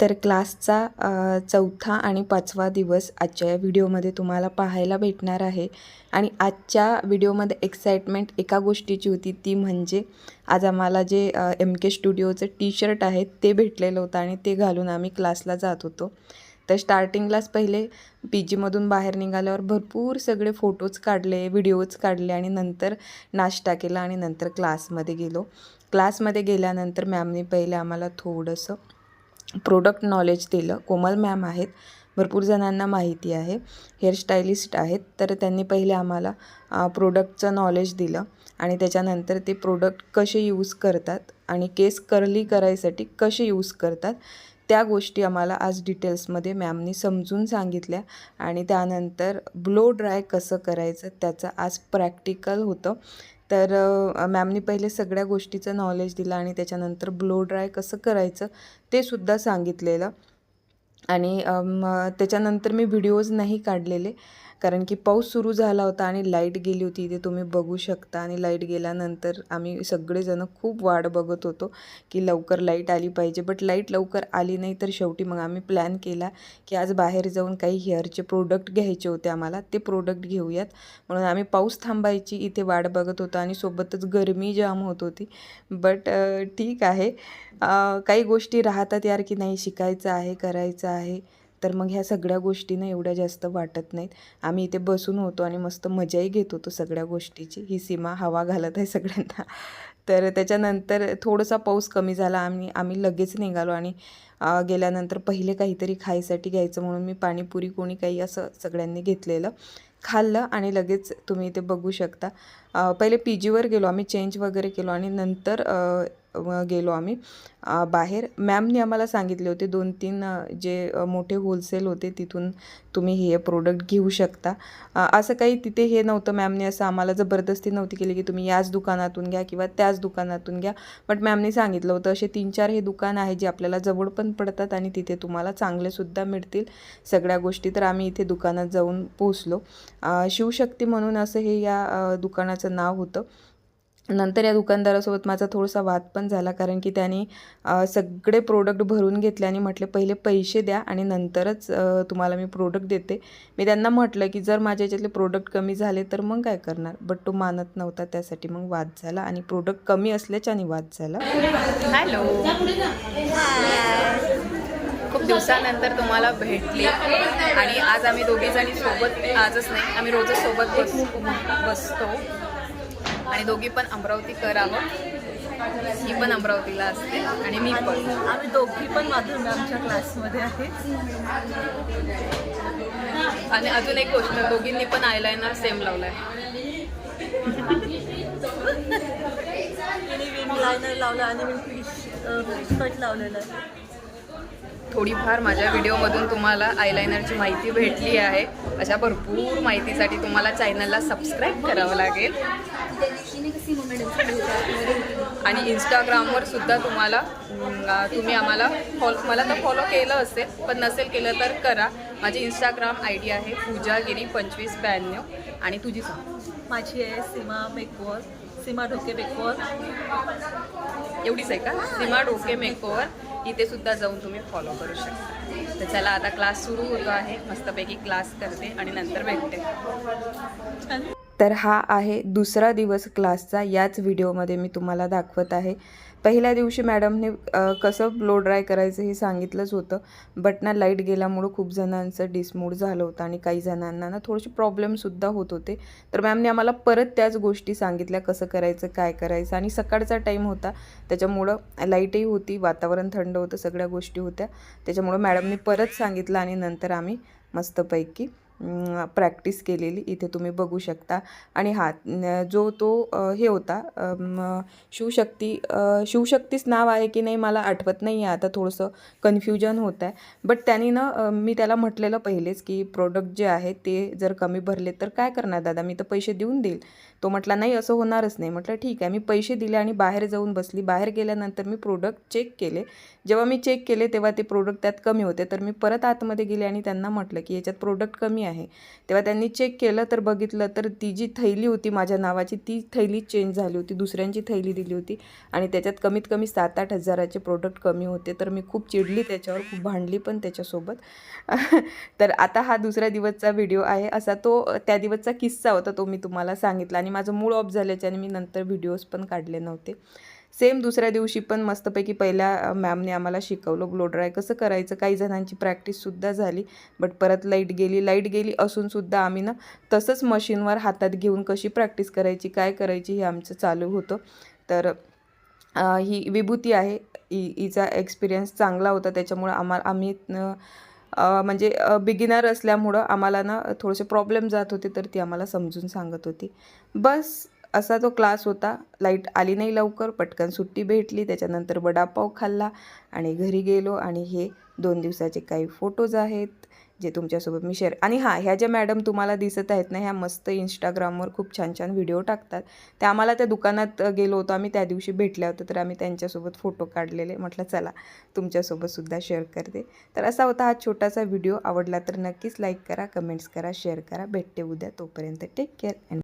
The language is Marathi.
तर क्लासचा चौथा आणि पाचवा दिवस आजच्या या व्हिडिओमध्ये तुम्हाला पाहायला भेटणार आहे. आणि आजच्या व्हिडिओमध्ये एक्साइटमेंट एका गोष्टीची होती ती म्हणजे आज आम्हाला जे एम के स्टुडिओचं टी शर्ट आहे ते भेटलेलं होतं आणि ते घालून आम्ही क्लासला जात होतो. तर स्टार्टिंगलाच पहिले पी जीमधून बाहेर निघाल्यावर भरपूर सगळे फोटोज काढले व्हिडिओज काढले आणि नंतर नाश्ता केला आणि नंतर क्लासमध्ये गेलो. क्लासमध्ये गेल्यानंतर मॅमने पहिले आम्हाला थोडंसं प्रोडक्ट नॉलेज दिलं. कोमल मॅम आहेत. भरपूर जणांना माहिती आहे. हेअरस्टायलिस्ट आहेत. तर त्यांनी पहिले आम्हाला प्रोडक्टचं नॉलेज दिलं आणि त्याच्यानंतर ते प्रोडक्ट कसे यूज करतात आणि केस कर्ली करायसाठी कसे यूज करतात त्या गोष्टी आम्हाला आज डिटेल्समध्ये मॅमनी समजून सांगितल्या आणि त्यानंतर ब्लो ड्राय कसं करायचं त्याचं आज प्रॅक्टिकल होतं. तर मॅमनी पहिले सगळ्या गोष्टीचं नॉलेज दिलं आणि त्याच्यानंतर ब्लो ड्राय कसं करायचं ते सुद्धा सांगितलेलं. आणि त्याच्यानंतर मी व्हिडिओज नाही काढलेले. कारण की पाऊस सुरू झाला होता आणि लाइट गेली होती इथे तुम्ही बघू शकता. आणि लाइट गेल्यानंतर आम्ही सगळेजणं खूप वाट बघत होतो की लवकर लाइट आली पाहिजे. बट लाइट लवकर आली नाही तर शेवटी मग आम्ही प्लॅन केला की आज बाहेर जाऊन काही हेअरचे प्रोडक्ट घ्यायचे होते आम्हाला. ते प्रोडक्ट घेऊयात. म्हणून आम्ही पाऊस थांबायची इथे वाट बघत होतो आणि सोबतच गरमी जाम होत होती. बट ठीक आहे. काही गोष्टी राहतात यार की नाही शिकायचं आहे करायचं आहे. तर मग ह्या सगळ्या गोष्टींना एवढ्या जास्त वाटत नाहीत. आम्ही इथे बसून होतो आणि मस्त मजाही घेत होतो सगळ्या गोष्टीची. ही सीमा हवा घालत आहे सगळ्यांना. तर त्याच्यानंतर थोडासा पाऊस कमी झाला आम्ही आम्ही लगेच निघालो आणि गेल्यानंतर पहिले काहीतरी खायसाठी घ्यायचं म्हणून मी पाणीपुरी कोणी काही असं सगळ्यांनी घेतलेलं खाल्लं आणि लगेच तुम्ही इथे बघू शकता. पहिले पी जीवर गेलो. आम्ही चेंज वगैरे केलो आणि नंतर गेलो आम्ही. बाहेर. मॅमने आम्हाला सांगितले होते दोन तीन जे मोठे होलसेल होते तिथून तुम्ही हे प्रोडक्ट घेऊ शकता. असं काही तिथे हे नव्हतं मॅमने असं आम्हाला जबरदस्ती नव्हती केली की तुम्ही याच दुकानातून घ्या किंवा त्याच दुकानातून घ्या. बट मॅमने सांगितलं होतं असे तीन चार हे दुकान आहे जे आपल्याला जवळ पण पडतात आणि तिथे तुम्हाला चांगलेसुद्धा मिळतील. सगळ्या गोष्टी तर आम्ही इथे दुकानात जाऊन पोचलो शिवशक्ती म्हणून असं हे या दुकानाचं नाव होतं. नंतर या दुकानदारासोबत माझा थोडासा वाद पण झाला कारण की त्याने सगळे प्रोडक्ट भरून घेतले आणि म्हटले पहिले पैसे द्या आणि नंतरच तुम्हाला मी प्रोडक्ट देते. मी त्यांना म्हटलं की जर माझ्या याच्यातले प्रोडक्ट कमी झाले तर मग काय करणार? बट तो मानत नव्हता त्यासाठी मग वाद झाला आणि प्रोडक्ट कमी असल्याच्याने वाद झाला. हॅलो. खूप दिवसानंतर तुम्हाला भेटली आणि आज आम्ही दोघी जणी सोबत आजच नाही आम्ही रोजच सोबत बस बसतो. आणि दोघी पण अमरावतीकर आहोत ही पण अमरावतीला असते आणि मी पण. आम्ही दोघी पण माधुर मॅमच्या क्लासमध्ये आहे. आणि अजून एक गोष्ट दोघींनी पण आयलायनर सेम लावलाय. लायनर लावला आणि मी फिश कट लावलेला आहे. थोडीफार माझ्या व्हिडिओमधून तुम्हाला आयलायनरची माहिती भेटली आहे. अशा भरपूर माहितीसाठी तुम्हाला चॅनलला सबस्क्राईब करावं लागेल. आणि इंस्टाग्रामवर सुद्धा तुम्हाला तुम्ही आम्हाला फॉलो मला तर फॉलो केलं असेल पण नसेल केलं तर करा. माझी इंस्टाग्राम आय डी आहे पूजागिरी पंचवीस ब्याण्णव. आणि तुझी सांग. माझी आहे सीमा मेकवर सीमा ढोके मेकओवर एवढीच आहे का? सीमा डोके मेकओवर इथे सुद्धा जाऊन तुम्ही फॉलो करू शकता. तर चला आता क्लास सुरू होतो आहे. मस्तपैकी क्लास करते आणि नंतर भेटते. तर हा आहे दुसरा दिवस क्लासचा. याच व्हिडिओमध्ये मी तुम्हाला दाखवत आहे. पहिल्या दिवशी मॅडमने कसं ब्लो ड्राय करायचं हे सांगितलंच होतं. बट ना लाइट गेल्यामुळं खूप जणांचं डिसमूड झालं होतं आणि काही जणांना ना थोडेसे प्रॉब्लेमसुद्धा होत होते. तर मॅमने आम्हाला परत त्याच गोष्टी सांगितल्या कसं करायचं काय करायचं आणि सकाळचा टाईम होता. त्याच्यामुळं लाईटही होती वातावरण थंड होतं सगळ्या गोष्टी होत्या. त्याच्यामुळं मॅडमने परत सांगितलं आणि नंतर आम्ही मस्तपैकी प्रॅक्टिस केलेली. इथे तुम्ही बघू शकता. आणि हा जो तो हे होता शिवशक्ती शिवशक्तीच नाव आहे की नाही मला आठवत नाही आहे. आता थोडंसं कन्फ्युजन होत आहे बट त्यांनी ना मी त्याला म्हटलेलं पहिलेच की प्रोडक्ट जे आहे ते जर कमी भरले तर काय करणार दादा? मी तर पैसे देऊन देईल. तो म्हटला नाही असं होणारच नाही. म्हटलं ठीक आहे. मी पैसे दिले आणि बाहेर जाऊन बसली. बाहेर गेल्यानंतर मी प्रोडक्ट चेक केले. जेव्हा मी चेक केले तेव्हा ते प्रोडक्ट त्यात कमी होते. तर मी परत आतमध्ये गेले आणि त्यांना म्हटलं की याच्यात प्रोडक्ट कमी आहे. तेव्हा त्यांनी चेक केलं तर बघितलं तर ती जी थैली होती माझ्या नावाची ती थैली चेंज झाली होती. दुसऱ्यांची थैली दिली होती. आणि त्याच्यात कमीत कमी सात आठ हजाराचे प्रोडक्ट कमी होते. तर मी खूप चिडली त्याच्यावर खूप भांडली पण त्याच्यासोबत. तर आता हा दुसऱ्या दिवसचा व्हिडिओ आहे. असा तो त्या दिवसचा किस्सा होता तो मी तुम्हाला सांगितला. आणि माझं मूळ ऑफ झाल्याच्याने मी नंतर व्हिडिओज पण काढले नव्हते. सेम दुसऱ्या दिवशी पण मस्तपैकी पहिल्या मॅमने आम्हाला शिकवलं ग्लोड्राय कसं करायचं? काही जणांची प्रॅक्टिससुद्धा झाली बट परत लाइट गेली. लाइट गेली असूनसुद्धा आम्ही ना तसंच मशीनवर हातात घेऊन कशी प्रॅक्टिस करायची काय करायची हे आमचं चालू होतं. तर ही विभूती आहे. इ हिचा एक्सपिरियन्स चांगला होता. त्याच्यामुळं आम्हा आम्ही म्हणजे बिगिनर असल्यामुळं आम्हाला ना थोडेसे प्रॉब्लेम जात होते तर ती आम्हाला समजून सांगत होती. बस असा तो क्लास होता. लाइट आली नाही लवकर पटकन सुट्टी भेटली त्याच्यानंतर वडापाव खाल्ला आणि घरी गेलो आणि हे दोन दिवसाचे काही फोटोज आहेत जे तुमच्यासोबत मी शेअर आणि हां ह्या ज्या मॅडम तुम्हाला दिसत आहेत ना ह्या मस्त इंस्टाग्रामवर खूप छान छान व्हिडिओ टाकतात. त्या आम्हाला त्या दुकानात गेलो होतो आम्ही त्या दिवशी भेटल्या होत्या तर आम्ही त्यांच्यासोबत फोटो काढलेले. म्हटलं चला तुमच्यासोबतसुद्धा शेअर करते. तर असा होता हा छोटासा व्हिडिओ आवडला तर नक्कीच लाईक करा कमेंट्स करा शेअर करा. भेटते उद्या तोपर्यंत. Take care and